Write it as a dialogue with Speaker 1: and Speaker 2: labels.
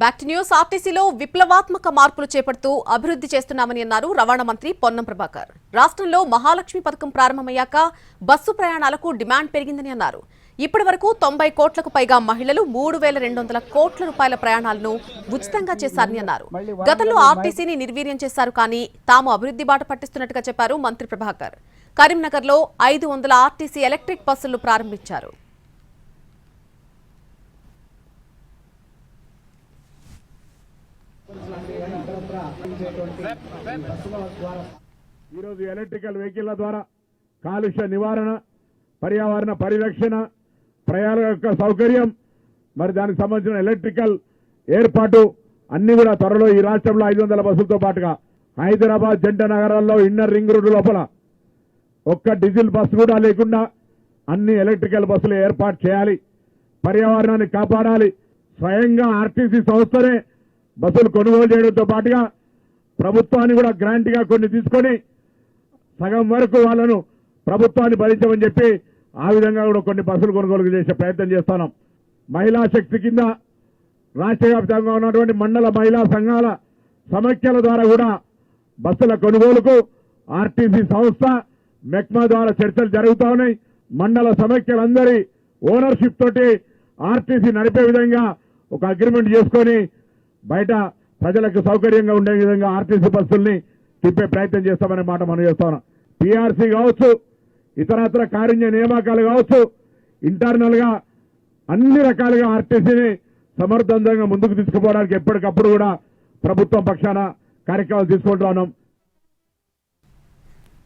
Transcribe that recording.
Speaker 1: Back to news ఆర్టీసీలో విప్లవాత్మక మార్పులు చేపడుతూ అభివృద్ధి చేస్తున్నామని అన్నారు రవాణా మంత్రి పొన్నం ప్రభాకర్. రాష్ట్రంలో మహాలక్ష్మి పథకం ప్రారంభమయ్యాక బస్సు ప్రయాణాలకు డిమాండ్ పెరిగిందని అన్నారు. ఇప్పటి వరకు తొంభై కోట్లకు పైగా మహిళలు మూడు వేల రెండు వందల కోట్ల రూపాయల ప్రయాణాలను ఉచితంగా చేశారని అన్నారు. గతంలో ఆర్టీసీని నిర్వీర్యం చేశారు కానీ తాము అభివృద్ధి బాట పట్టిస్తున్నట్టుగా చెప్పారు మంత్రి ప్రభాకర్. కరీంనగర్లో ఐదు వందల ఆర్టీసీ ఎలక్ట్రిక్ బస్సులు ప్రారంభించారు.
Speaker 2: ఈరోజు ఎలక్ట్రికల్ వెహికల్ల ద్వారా కాలుష్య నివారణ పర్యావరణ పరిరక్షణ ప్రయాణ యొక్క సౌకర్యం మరి దానికి సంబంధించిన ఎలక్ట్రికల్ ఏర్పాటు అన్ని కూడా త్వరలో ఈ రాష్ట్రంలో ఐదు వందల బస్సులతో పాటుగా హైదరాబాద్ జంట నగరాల్లో ఇన్నర్ రింగ్ రోడ్డు లోపల ఒక్క డీజిల్ బస్సు కూడా లేకుండా అన్ని ఎలక్ట్రికల్ బస్సులు ఏర్పాటు చేయాలి. పర్యావరణాన్ని కాపాడాలి. స్వయంగా ఆర్టీసీ సంస్థనే బస్సులు కొనుగోలు చేయడంతో పాటుగా ప్రభుత్వాన్ని కూడా గ్రాంట్గా కొన్ని తీసుకొని సగం వరకు వాళ్ళను ప్రభుత్వాన్ని భరించమని చెప్పి ఆ విధంగా కూడా కొన్ని బస్సులు కొనుగోలు చేసే ప్రయత్నం చేస్తున్నాం. మహిళా శక్తి కింద రాష్ట్ర వ్యాప్తంగా ఉన్నటువంటి మండల మహిళా సంఘాల సమైక్యల ద్వారా కూడా బస్సుల కొనుగోలుకు ఆర్టీసీ సంస్థ మెక్మా ద్వారా చర్చలు జరుగుతా ఉన్నాయి. మండల సమైక్యలందరి ఓనర్షిప్ తోటి ఆర్టీసీ నడిపే విధంగా ఒక అగ్రిమెంట్ చేసుకొని బయట ప్రజలకు సౌకర్యంగా ఉండే విధంగా ఆర్టీసీ బస్సుల్ని తిప్పే ప్రయత్నం చేస్తామనే మాట మనం చేస్తాం పీఆర్సీ కావచ్చు ఇతరత్ర కారుణ్య నియామకాలు కావచ్చు ఇంటర్నల్గా అన్ని రకాలుగా ఆర్టీసీని సమర్థవంతంగా ముందుకు తీసుకుపోవడానికి ఎప్పటికప్పుడు కూడా ప్రభుత్వం పక్షాన కార్యక్రమాలు తీసుకుంటున్నాం